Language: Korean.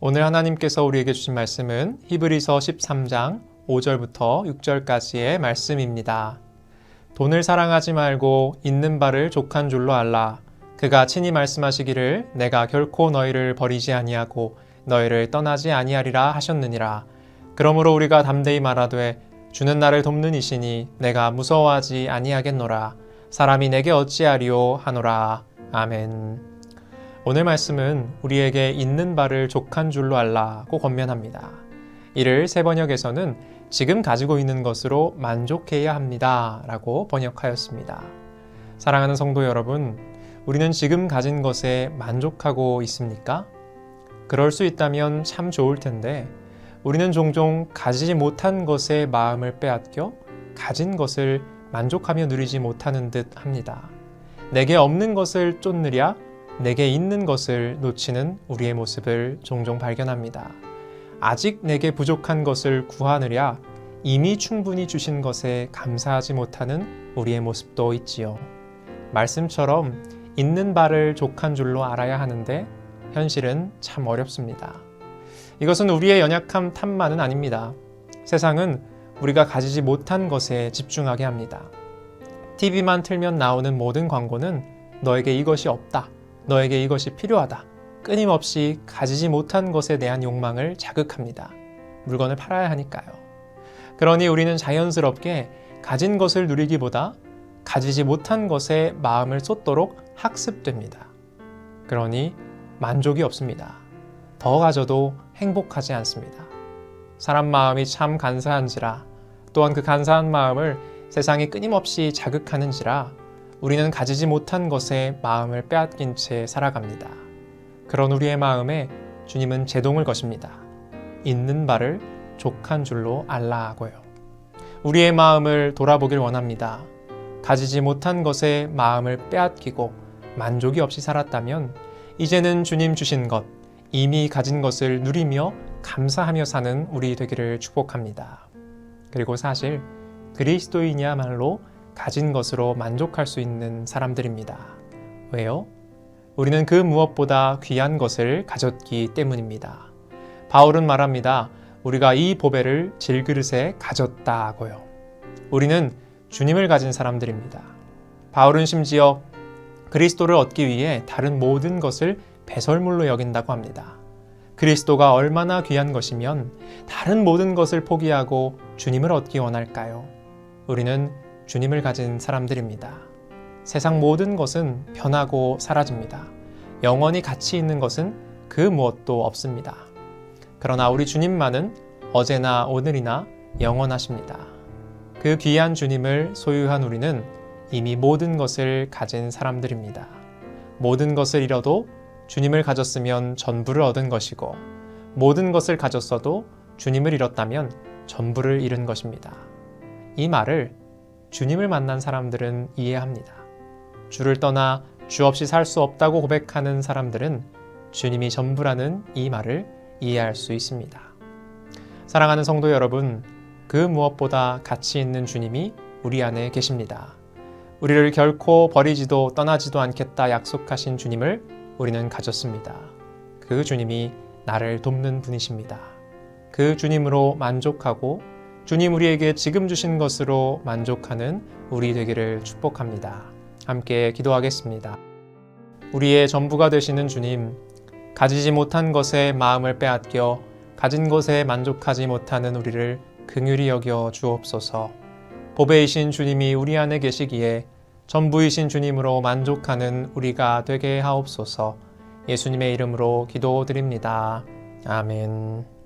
오늘 하나님께서 우리에게 주신 말씀은 히브리서 13장 5절부터 6절까지의 말씀입니다. 돈을 사랑하지 말고 있는 바를 족한 줄로 알라. 그가 친히 말씀하시기를 내가 결코 너희를 버리지 아니하고 너희를 떠나지 아니하리라 하셨느니라. 그러므로 우리가 담대히 말하되 주는 나를 돕는 이시니 내가 무서워하지 아니하겠노라. 사람이 내게 어찌하리요 하노라. 아멘. 오늘 말씀은 우리에게 있는 바를 족한 줄로 알라고 권면합니다. 이를 새 번역에서는 지금 가지고 있는 것으로 만족해야 합니다. 라고 번역하였습니다. 사랑하는 성도 여러분, 우리는 지금 가진 것에 만족하고 있습니까? 그럴 수 있다면 참 좋을 텐데, 우리는 종종 가지지 못한 것에 마음을 빼앗겨 가진 것을 만족하며 누리지 못하는 듯 합니다. 내게 없는 것을 쫓느랴 내게 있는 것을 놓치는 우리의 모습을 종종 발견합니다. 아직 내게 부족한 것을 구하느랴 이미 충분히 주신 것에 감사하지 못하는 우리의 모습도 있지요. 말씀처럼 있는 바를 족한 줄로 알아야 하는데 현실은 참 어렵습니다. 이것은 우리의 연약함 탓만은 아닙니다. 세상은 우리가 가지지 못한 것에 집중하게 합니다. TV만 틀면 나오는 모든 광고는 너에게 이것이 없다. 너에게 이것이 필요하다. 끊임없이 가지지 못한 것에 대한 욕망을 자극합니다. 물건을 팔아야 하니까요. 그러니 우리는 자연스럽게 가진 것을 누리기보다 가지지 못한 것에 마음을 쏟도록 학습됩니다. 그러니 만족이 없습니다. 더 가져도 행복하지 않습니다. 사람 마음이 참 간사한지라 또한 그 간사한 마음을 세상이 끊임없이 자극하는지라 우리는 가지지 못한 것에 마음을 빼앗긴 채 살아갑니다. 그런 우리의 마음에 주님은 제동을 거십니다. 있는 바를 족한 줄로 알라 하고요. 우리의 마음을 돌아보길 원합니다. 가지지 못한 것에 마음을 빼앗기고 만족이 없이 살았다면 이제는 주님 주신 것, 이미 가진 것을 누리며 감사하며 사는 우리 되기를 축복합니다. 그리고 사실 그리스도인이야말로 가진 것으로 만족할 수 있는 사람들입니다. 왜요? 우리는 그 무엇보다 귀한 것을 가졌기 때문입니다. 바울은 말합니다. 우리가 이 보배를 질그릇에 가졌다고요. 우리는 주님을 가진 사람들입니다. 바울은 심지어 그리스도를 얻기 위해 다른 모든 것을 배설물로 여긴다고 합니다. 그리스도가 얼마나 귀한 것이면 다른 모든 것을 포기하고 주님을 얻기 원할까요? 우리는 주님을 가진 사람들입니다. 세상 모든 것은 변하고 사라집니다. 영원히 가치 있는 것은 그 무엇도 없습니다. 그러나 우리 주님만은 어제나 오늘이나 영원하십니다. 그 귀한 주님을 소유한 우리는 이미 모든 것을 가진 사람들입니다. 모든 것을 잃어도 주님을 가졌으면 전부를 얻은 것이고, 모든 것을 가졌어도 주님을 잃었다면 전부를 잃은 것입니다. 이 말을 주님을 만난 사람들은 이해합니다. 주를 떠나 주 없이 살 수 없다고 고백하는 사람들은 주님이 전부라는 이 말을 이해할 수 있습니다. 사랑하는 성도 여러분, 그 무엇보다 가치 있는 주님이 우리 안에 계십니다. 우리를 결코 버리지도 떠나지도 않겠다 약속하신 주님을 우리는 가졌습니다. 그 주님이 나를 돕는 분이십니다. 그 주님으로 만족하고 주님 우리에게 지금 주신 것으로 만족하는 우리 되기를 축복합니다. 함께 기도하겠습니다. 우리의 전부가 되시는 주님, 가지지 못한 것에 마음을 빼앗겨 가진 것에 만족하지 못하는 우리를 긍휼히 여겨 주옵소서. 보배이신 주님이 우리 안에 계시기에 전부이신 주님으로 만족하는 우리가 되게 하옵소서. 예수님의 이름으로 기도드립니다. 아멘.